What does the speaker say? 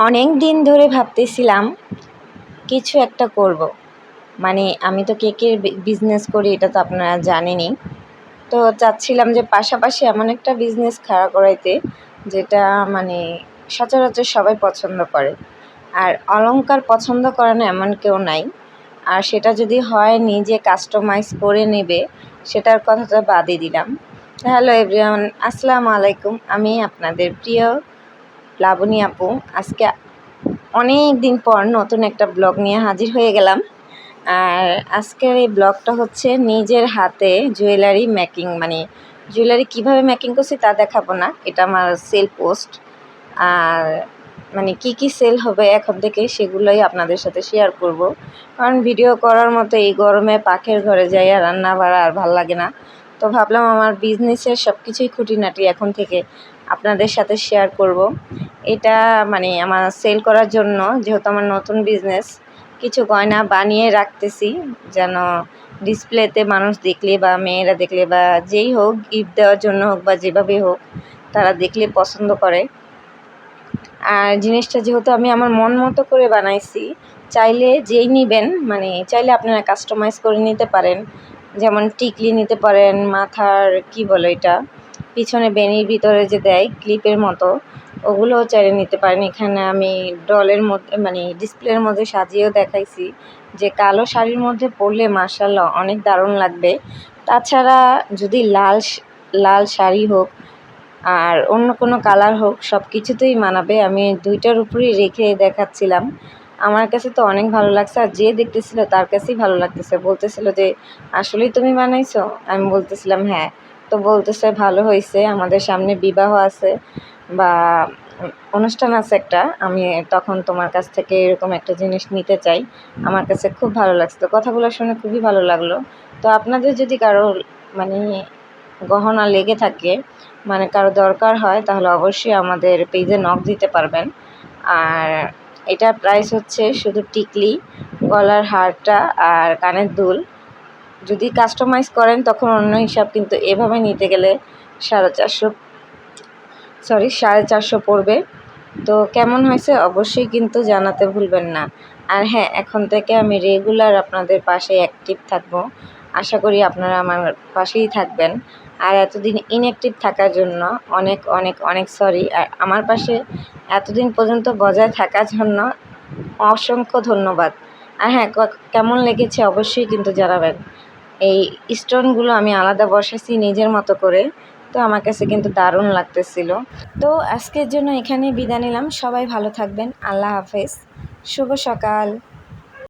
অনেক দিন ধরে ভাবতেছিলাম, কিছু একটা করব। মানে আমি তো কেকের বিজনেস করি, এটা তো আপনারা জানেনই। তো চাচ্ছিলাম যে পাশাপাশি এমন একটা বিজনেস খাড়া করাইতে, যেটা মানে সচরাচর সবাই পছন্দ করে। আর অলংকার পছন্দ করে না এমন কেউ নাই। আর সেটা যদি হয়, নিজে কাস্টমাইজ করে নেবে, সেটার কথাটা বাদই দিলাম। হ্যালো এভরিওয়ান, আসসালামু আলাইকুম। আমি আপনাদের প্রিয় লাবণী আপু, আজকে অনেক দিন পর নতুন একটা ব্লগ নিয়ে হাজির হয়ে গেলাম। আর আজকের এই ব্লগটা হচ্ছে নিজের হাতে জুয়েলারি মেকিং মানে জুয়েলারি কীভাবে মেকিং করছি তা দেখাবো না, এটা আমার সেল পোস্ট। আর মানে কি কি সেল হবে এখন থেকে সেগুলোই আপনাদের সাথে শেয়ার করব। কারণ ভিডিও করার মতো এই গরমে পাখের ঘরে যাই আর রান্না বাড়া আর ভালো লাগে না। তো ভাবলাম আমার বিজনেসের সব কিছুই খুঁটিনাটি এখন থেকে। আপনাদের সাথে শেয়ার করব। এটা মানে আমার সেল করার জন্য, যেহেতু আমার নতুন বিজনেস কিছু গয়না বানিয়ে রাখতেছি, যেন ডিসপ্লেতে মানুষ দেখলে বা মেয়েরা দেখলে বা যেই হোক গিফট দেওয়ার জন্য হোক বা যেভাবে হোক, তারা দেখলে পছন্দ করে। আর জিনিসটা যেহেতু আমি আমার মন মতো করে বানাইছি, চাইলে যেই নেবেন মানে চাইলে আপনারা কাস্টমাইজ করে নিতে পারেন। যেমন টিকলি নিতে পারেন, মাথার, কি বলে এটা? পিছনে বেনির ভিতরে যে দেয় ক্লিপের মতো, ওগুলোও চাইলে নিতে পারেন। এখানে আমি ডলের মধ্যে মানে ডিসপ্লের মধ্যে সাজিয়েও দেখাইছি যে কালো শাড়ির মধ্যে পরলে মার্শাল্লাহ অনেক দারুণ লাগবে। তাছাড়া যদি লাল লাল শাড়ি হোক আর অন্য কোনো কালার হোক সব কিছুতেই মানাবে। আমি দুইটার উপরেই রেখে দেখাচ্ছিলাম। আমার কাছে তো অনেক ভালো লাগছে আর যে দেখতেছিল তার কাছেই ভালো লাগতেছে। বলতেছিল যে, আসলেই তুমি বানাইছো? আমি বলতেছিলাম হ্যাঁ। তো বলতেছে, ভালো হয়েছে আমাদের সামনে বিবাহ আছে বা অনুষ্ঠান আছে একটা, আমি তখন তোমার কাছ থেকে এরকম একটা জিনিস নিতে চাই। আমার কাছে খুব ভালো লাগছে। কথাগুলো শুনে খুবই ভালো লাগল। তো আপনাদের যদি কারও মানে গহনা লেগে থাকে মানে কারও দরকার হয়, তাহলে অবশ্যই আমাদের পেজে নখ দিতে পারবেন। আর এটার প্রাইস হচ্ছে শুধু টিকলি, গলার হারটা আর কানের দুল। যদি কাস্টমাইজ করেন, তখন অন্য হিসাব কিন্তু এভাবে নিতে গেলে সাড়ে চারশো সরি সাড়ে চারশো পড়বে। তো কেমন হয়েছে অবশ্যই কিন্তু জানাতে ভুলবেন না। আর হ্যাঁ এখন থেকে আমি রেগুলার আপনাদের পাশে অ্যাক্টিভ থাকব। আশা করি আপনারা আমার পাশেই থাকবেন। আর এতদিন ইনঅ্যাক্টিভ থাকার জন্য অনেক অনেক অনেক সরি আর আমার পাশে এতদিন পর্যন্ত বজায় থাকার জন্য অসংখ্য ধন্যবাদ। আর হ্যাঁ কেমন লেগেছে অবশ্যই কিন্তু জানাবেন। এই স্টোনগুলো আমি আলাদা বসেছি নিজের মতো করে, তো আমার কাছে কিন্তু দারুণ লাগতেছিল। তো আজকের জন্য এখানে বিদায় নিলাম। সবাই ভালো থাকবেন। আল্লাহ হাফেজ। শুভ সকাল।